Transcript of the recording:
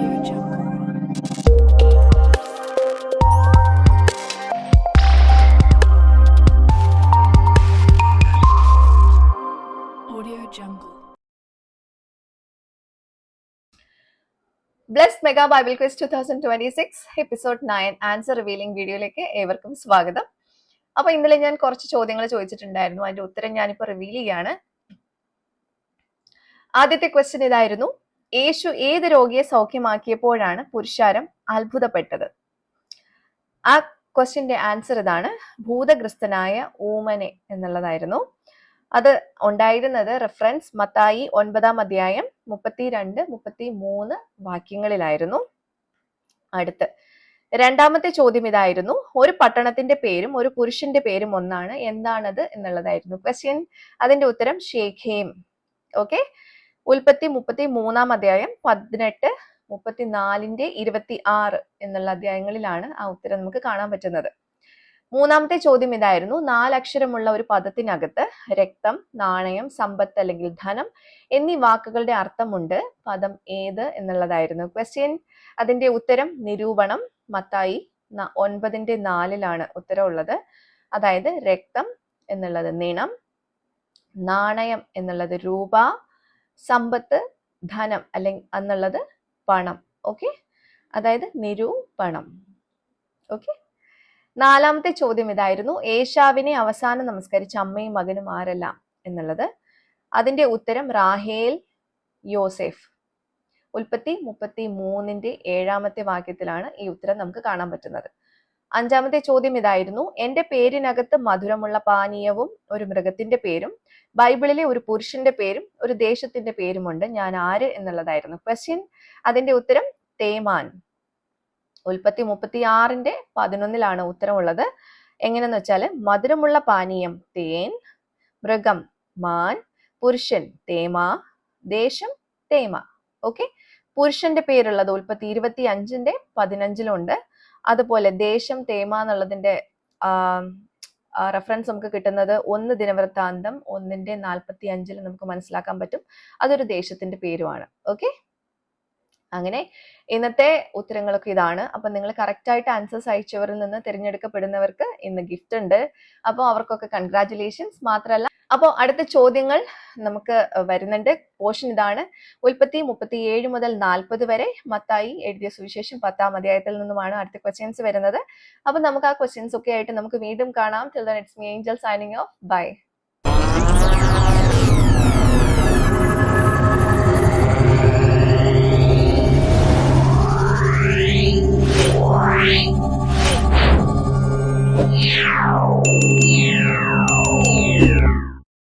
Audio Jungle. Audio Jungle. Bless mega bible quiz two thousand twenty six episode nine answer revealing വീഡിയോയിലേക്ക് ഏവർക്കും സ്വാഗതം അപ്പൊ ഇന്നലെ ഞാൻ കുറച്ച് ചോദ്യങ്ങൾ ചോദിച്ചിട്ടുണ്ടായിരുന്നു അതിന്റെ ഉത്തരം ഞാനിപ്പോ റിവീൽ ചെയ്യാണ് ആദ്യത്തെ ക്വസ്റ്റ്യൻ ഇതായിരുന്നു യേശു ഏത് രോഗിയെ സൗഖ്യമാക്കിയപ്പോഴാണ് പുരുഷാരം അത്ഭുതപ്പെട്ടത്? ആ ക്വസ്റ്റ്യന്റെ ആൻസർ ഇതാണ്. ഭൂതഗ്രസ്തനായ ഊമനെ എന്നുള്ളതായിരുന്നു. അത് ഉണ്ടായിരുന്നത് റെഫറൻസ് മത്തായി ഒൻപതാം അധ്യായം മുപ്പത്തിരണ്ട് മുപ്പത്തി മൂന്ന് വാക്യങ്ങളിലായിരുന്നു. അടുത്ത് രണ്ടാമത്തെ ചോദ്യം ഇതായിരുന്നു. ഒരു പട്ടണത്തിന്റെ പേരും ഒരു പുരുഷന്റെ പേരും ഒന്നാണ്. എന്താണത് എന്നുള്ളതായിരുന്നു. ക്വസ്റ്റ്യൻ അതിന്റെ ഉത്തരം ഷേഖേം. ഓക്കെ ഉൽപ്പത്തി മുപ്പത്തി മൂന്നാം അധ്യായം പതിനെട്ട് മുപ്പത്തിനാലിന്റെ ഇരുപത്തി ആറ് എന്നുള്ള അധ്യായങ്ങളിലാണ് ആ ഉത്തരം നമുക്ക് കാണാൻ പറ്റുന്നത്. മൂന്നാമത്തെ ചോദ്യം ഇതായിരുന്നു. നാലക്ഷരമുള്ള ഒരു പദത്തിനകത്ത് രക്തം നാണയം സമ്പത്ത് അല്ലെങ്കിൽ ധനം എന്നീ വാക്കുകളുടെ അർത്ഥമുണ്ട്. പദം ഏത് എന്നുള്ളതായിരുന്നു. ക്വസ്റ്റ്യൻ അതിന്റെ ഉത്തരം നിരൂപണം. മത്തായി ഒൻപതിന്റെ നാലിലാണ് ഉത്തരം ഉള്ളത് അതായത് രക്തം എന്നുള്ളത് നിണം നാണയം എന്നുള്ളത് രൂപ സമ്പത്ത് ധനം അല്ലെങ്കിൽ എന്നുള്ളത് പണം. ഓക്കെ അതായത് നിരൂപണം ഓക്കെ നാലാമത്തെ ചോദ്യം ഇതായിരുന്നു. ഏഷാവിനെ അവസാനം നമസ്കരിച്ച അമ്മയും മകനും ആരല്ല എന്നുള്ളത്. അതിന്റെ ഉത്തരം റാഹേൽ യോസെഫ്. ഉൽപ്പത്തി മുപ്പത്തി മൂന്നിന്റെ ഏഴാമത്തെ വാക്യത്തിലാണ് ഈ ഉത്തരം നമുക്ക് കാണാൻ പറ്റുന്നത്. അഞ്ചാമത്തെ ചോദ്യം ഇതായിരുന്നു. എന്റെ പേരിനകത്ത് മധുരമുള്ള പാനീയവും ഒരു മൃഗത്തിന്റെ പേരും ബൈബിളിലെ ഒരു പുരുഷന്റെ പേരും ഒരു ദേശത്തിന്റെ പേരുമുണ്ട്. ഞാൻ ആര് എന്നുള്ളതായിരുന്നു. ക്വസ്റ്റ്യൻ അതിന്റെ ഉത്തരം തേമാൻ ഉൽപ്പത്തി മുപ്പത്തി ആറിന്റെ പതിനൊന്നിലാണ് ഉത്തരമുള്ളത്. എങ്ങനെയെന്ന് വെച്ചാൽ മധുരമുള്ള പാനീയം തേൻ മൃഗം മാൻ പുരുഷൻ തേമ ദേശം തേമ. ഓക്കെ പുരുഷന്റെ പേരുള്ളത് ഉൽപ്പത്തി ഇരുപത്തി അഞ്ചിന്റെ പതിനഞ്ചിലുണ്ട്. അതുപോലെ ദേശം തേമ എന്നുള്ളതിന്റെ റെഫറൻസ് നമുക്ക് കിട്ടുന്നത് ഒന്ന് ദിനവൃത്താന്തം ഒന്നിന്റെ നാൽപ്പത്തി അഞ്ചിൽ നമുക്ക് മനസ്സിലാക്കാൻ പറ്റും. അതൊരു ദേശത്തിന്റെ പേരുമാണ്. ഓക്കെ അങ്ങനെ ഇന്നത്തെ ഉത്തരങ്ങളൊക്കെ ഇതാണ്. അപ്പൊ നിങ്ങൾ കറക്റ്റ് ആയിട്ട് ആൻസേഴ്സ് അയച്ചവരിൽ നിന്ന് തിരഞ്ഞെടുക്കപ്പെടുന്നവർക്ക് ഇന്ന് ഗിഫ്റ്റ് ഉണ്ട്. അപ്പോൾ അവർക്കൊക്കെ കൺഗ്രാറ്റുലേഷൻസ് മാത്രമല്ല അപ്പോൾ അടുത്ത ചോദ്യങ്ങൾ നമുക്ക് വരുന്നുണ്ട്. പോഷൻ ഇതാണ്. ഉൽപ്പത്തി മുപ്പത്തി ഏഴ് മുതൽ നാൽപ്പത് വരെ മത്തായി എഴുതിയ സുവിശേഷം പത്താം അധ്യായത്തിൽ നിന്നുമാണ് അടുത്ത ക്വസ്റ്റ്യൻസ് വരുന്നത്. അപ്പോൾ നമുക്ക് ആ ക്വസ്റ്റ്യൻസ് ഒക്കെ ആയിട്ട് നമുക്ക് വീണ്ടും കാണാം. Till then it's me angel signing off bye Meow.